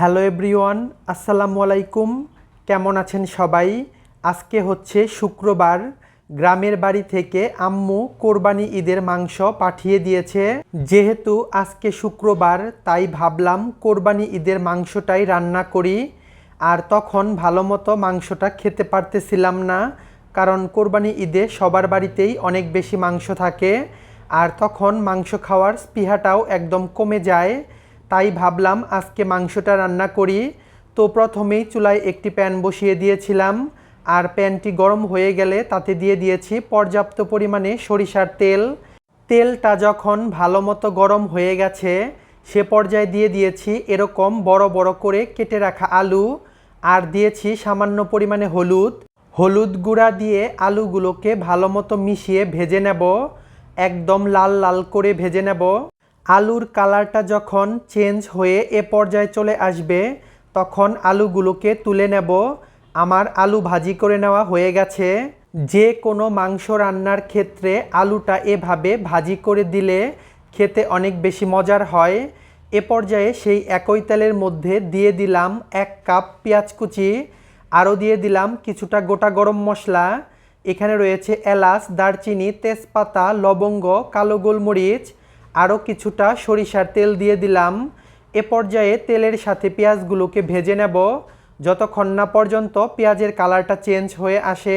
Hello everyone, আসসালামু আলাইকুম। কেমন আছেন সবাই? আজকে হচ্ছে শুক্রবার। গ্রামের বাড়ি থেকে আম্মু কোরবানি ঈদের মাংস পাঠিয়ে দিয়েছে। যেহেতু আজকে শুক্রবার, তাই ভাবলাম কোরবানি ঈদের মাংসটাই রান্না করি। আর তখন ভালো মতো মাংসটা খেতে পারতেছিলাম না, কারণ কোরবানি ঈদে সবার বাড়িতেই অনেক বেশি মাংস থাকে। আর তখন মাংস খাওয়ার স্পৃহাটাও একদম কমে যায়। তাই ভাবলাম আজকে মাংসটা রান্না করি। তো প্রথমেই চুলায় একটি প্যান বসিয়ে দিয়েছিলাম। আর প্যানটি গরম হয়ে গেলে তাতে দিয়ে দিয়েছি পর্যাপ্ত পরিমাণে সরিষার তেল। তেলটা যখন ভালো মতো গরম হয়ে গেছে, সে পর্যায়ে দিয়ে দিয়েছি এরকম বড় বড় করে কেটে রাখা আলু। আর দিয়েছি সামান্য পরিমাণে হলুদ। হলুদ গুঁড়া দিয়ে আলুগুলোকে ভালো মতো মিশিয়ে ভেজে নেব। একদম লাল লাল করে ভেজে নেব। আলুর কালারটা যখন চেঞ্জ হয়ে এ পর্যায়ে চলে আসবে, তখন আলুগুলোকে তুলে নেব। আমার আলু ভাজি করে নেওয়া হয়ে গেছে। যে কোনো মাংস রান্নার ক্ষেত্রে আলুটা এভাবে ভাজি করে দিলে খেতে অনেক বেশি মজার হয়। এ পর্যায়ে সেই একই তেলের মধ্যে দিয়ে দিলাম এক কাপ পেঁয়াজ কুচি, আরও দিয়ে দিলাম কিছুটা গোটা গরম মশলা। এখানে রয়েছে এলাচ, দারচিনি, তেজপাতা, লবঙ্গ, কালো গোলমরিচ আরও কিছুটা সরিষার তেল দিয়ে দিলাম। এ পর্যায়ে তেলের সাথে পেঁয়াজগুলোকে ভেজে নেব। যতক্ষণ না পর্যন্ত পেঁয়াজের কালারটা চেঞ্জ হয়ে আসে,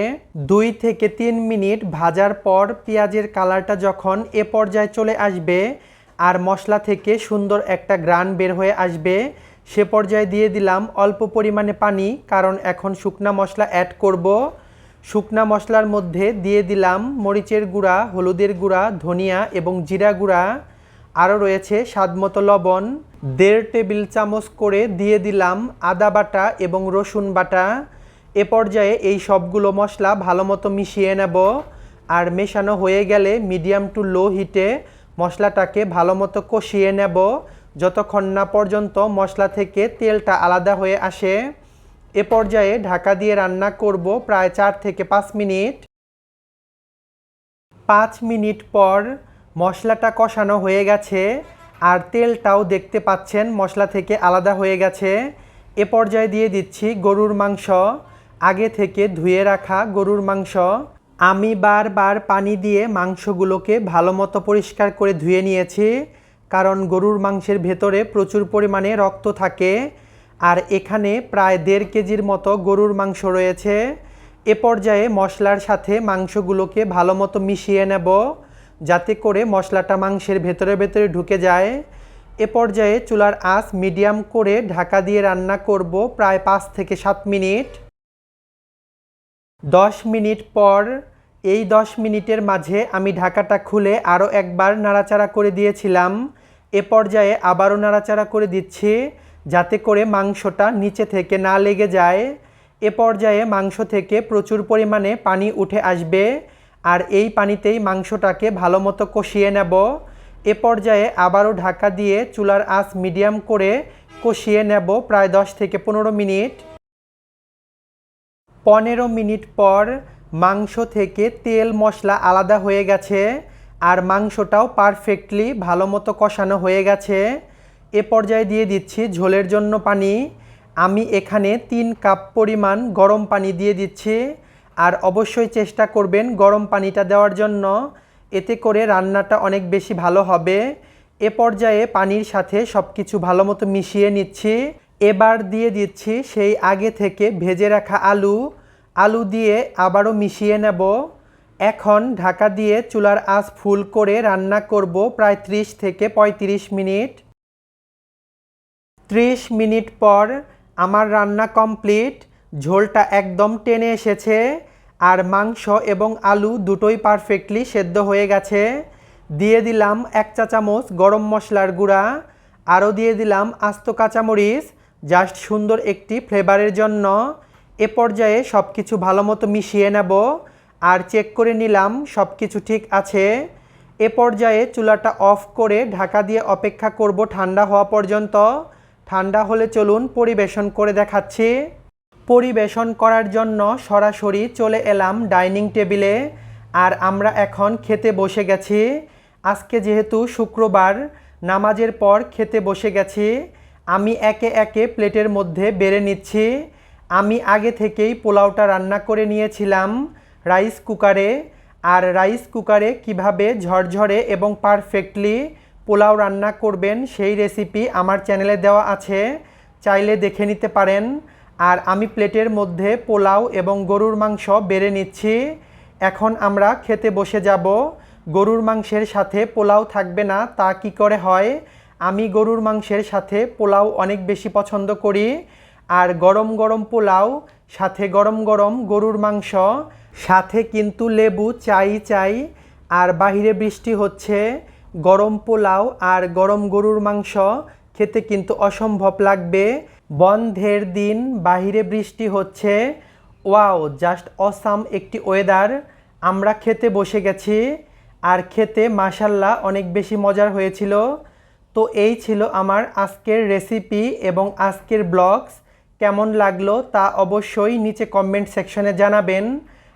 দুই থেকে তিন মিনিট ভাজার পর পেঁয়াজের কালারটা যখন এ পর্যায়ে চলে আসবে আর মশলা থেকে সুন্দর একটা গ্রান বের হয়ে আসবে, সে পর্যায়ে দিয়ে দিলাম অল্প পরিমাণে পানি, কারণ এখন শুকনা মশলা অ্যাড করব। শুকনা মশলার মধ্যে দিয়ে দিলাম মরিচের গুঁড়া, হলুদের গুঁড়া, ধনিয়া এবং জিরা গুঁড়া। আরও রয়েছে স্বাদমতো লবণ। দেড় টেবিল চামচ করে দিয়ে দিলাম আদা বাটা এবং রসুন বাটা। এ পর্যায়ে এই সবগুলো মশলা ভালো মতো মিশিয়ে নেব। আর মেশানো হয়ে গেলে মিডিয়াম টু লো হিটে মশলাটাকে ভালো মতো কষিয়ে নেব। যতক্ষণ না পর্যন্ত মশলা থেকে তেলটা আলাদা হয়ে আসে। এ পর্যায়ে ঢাকা দিয়ে রান্না করব প্রায় চার থেকে পাঁচ মিনিট। পাঁচ মিনিট পর মশলাটা কষানো হয়ে গেছে আর তেলটাও দেখতে পাচ্ছেন মশলা থেকে আলাদা হয়ে গেছে। এ পর্যায়ে দিয়ে দিচ্ছি গরুর মাংস। আগে থেকে ধুয়ে রাখা গরুর মাংস। আমি বারবার পানি দিয়ে মাংসগুলোকে ভালো মতো পরিষ্কার করে ধুয়ে নিয়েছি, কারণ গরুর মাংসের ভেতরে প্রচুর পরিমাণে রক্ত থাকে। আর এখানে প্রায় দেড় কেজির মতো গরুর মাংস রয়েছে। এ পর্যায়ে মশলার সাথে মাংসগুলোকে ভালো মতো মিশিয়ে নেব, যাতে করে মশলাটা মাংসের ভেতরে ভেতরে ঢুকে যায়। এ পর্যায়ে চুলার আঁচ মিডিয়াম করে ঢাকা দিয়ে রান্না করব প্রায় পাঁচ থেকে সাত মিনিট। দশ মিনিট পর, এই দশ মিনিটের মাঝে আমি ঢাকাটা খুলে আরও একবার নাড়াচাড়া করে দিয়েছিলাম। এ পর্যায়ে আবারও নাড়াচাড়া করে দিচ্ছি। যাতে করে মাংসটা নিচে থেকে না লেগে যায়। এ পর্যায়ে মাংস থেকে প্রচুর পরিমাণে পানি উঠে আসবে আর এই পানিতেই মাংসটাকে ভালো মতো কষিয়ে নেব। এ পর্যায়ে আবারও ঢাকা দিয়ে চুলার আঁচ মিডিয়াম করে কষিয়ে নেব প্রায় দশ থেকে পনেরো মিনিট। পনেরো মিনিট পর মাংস থেকে তেল মশলা আলাদা হয়ে গেছে আর মাংসটাও পারফেক্টলি ভালো মতো কষানো হয়ে গেছে। এ পর্যায়ে দিয়ে দিচ্ছি ঝোলের জন্য পানি। আমি এখানে তিন কাপ পরিমাণ গরম পানি দিয়ে দিচ্ছি। আর অবশ্যই চেষ্টা করবেন গরম পানিটা দেওয়ার জন্য। এতে করে রান্নাটা অনেক বেশি ভালো হবে। এ পর্যায়ে পানির সাথে সব কিছু ভালো মতো মিশিয়ে নিচ্ছি। এবার দিয়ে দিচ্ছি সেই আগে থেকে ভেজে রাখা আলু। আলু দিয়ে আবারও মিশিয়ে নেব। এখন ঢাকা দিয়ে চুলার আঁচ ফুল করে রান্না করব প্রায় ত্রিশ থেকে ৩৫ মিনিট। ত্রিশ মিনিট পর আমার রান্না কমপ্লিট, ঝোলটা একদম টেনে এসেছে, আর মাংস এবং আলু দুটোই পারফেক্টলি সেদ্ধ হয়ে গেছে। দিয়ে দিলাম এক চা চামচ গরম মশলার গুঁড়া, আরও দিয়ে দিলাম আস্ত কাঁচামরিচ, জাস্ট সুন্দর একটি ফ্লেভারের জন্য। এ পর্যায়ে সব কিছু ভালো মতো মিশিয়ে নেব, আর চেক করে নিলাম সব কিছু ঠিক আছে। এ পর্যায়ে চুলাটা অফ করে ঢাকা দিয়ে অপেক্ষা করব ঠান্ডা হওয়া পর্যন্ত। ঠান্ডা হলে চলুন পরিবেশন করে দেখাচ্ছি। পরিবেশন করার জন্য সরাসরি চলে এলাম ডাইনিং টেবিলে। আর আমরা এখন খেতে বসে গেছি। আজকে যেহেতু শুক্রবার, নামাজের পর খেতে বসে গেছি। আমি একে একে প্লেটের মধ্যে বেড়ে নিচ্ছি। আমি আগে থেকেই পোলাওটা রান্না করে নিয়েছিলাম রাইস কুকারে। আর রাইস কুকারে কীভাবে ঝরঝরে এবং পারফেক্টলি পোলাও রান্না করবেন, সেই রেসিপি আমার চ্যানেলে দেওয়া আছে। চাইলে দেখে নিতে পারেন। আর আমি প্লেটের মধ্যে পোলাও এবং গরুর মাংস বেড়ে নিচ্ছি। এখন আমরা খেতে বসে যাব। গরুর মাংসের সাথে পোলাও থাকবে না, তা কি করে হয়? আমি গরুর মাংসের সাথে পোলাও অনেক বেশি পছন্দ করি। আর গরম গরম পোলাও, সাথে গরম গরম গরুর মাংস, সাথে কিন্তু লেবু, চাই চাই। আর বাহিরে বৃষ্টি হচ্ছে। গরম পোলাও আর গরম গরুর মাংস খেতে কিন্তু অসম্ভব লাগবে। বন্ধের দিন, বাহিরে বৃষ্টি হচ্ছে। ওয়াও, জাস্ট অসাম একটি ওয়েদার। আমরা খেতে বসে গেছি। আর খেতে মাসাল্লাহ অনেক বেশি মজার হয়েছিল। তো এই ছিল আমার আজকের রেসিপি এবং আজকের ব্লগস কেমন লাগল তা অবশ্যই নিচে কমেন্ট সেকশনে জানাবেন।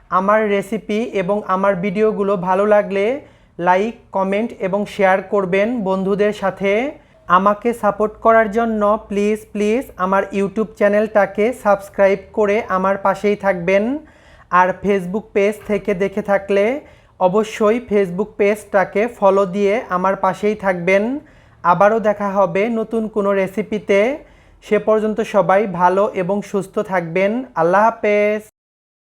আমার রেসিপি এবং আমার ভিডিওগুলো ভালো লাগলে লাইক, কমেন্ট এবং শেয়ার করবেন বন্ধুদের সাথে। আমাকে সাপোর্ট করার জন্য প্লিজ প্লিজ আমার ইউটিউব চ্যানেলটাকে সাবস্ক্রাইব করে আমার পাশেই থাকবেন। আর ফেসবুক পেজ থেকে দেখে থাকলে অবশ্যই ফেসবুক পেজটাকে ফলো দিয়ে আমার পাশেই থাকবেন। আবারও দেখা হবে নতুন কোনো রেসিপিতে। সে পর্যন্ত সবাই ভালো এবং সুস্থ থাকবেন। আল্লাহ হাফেজ।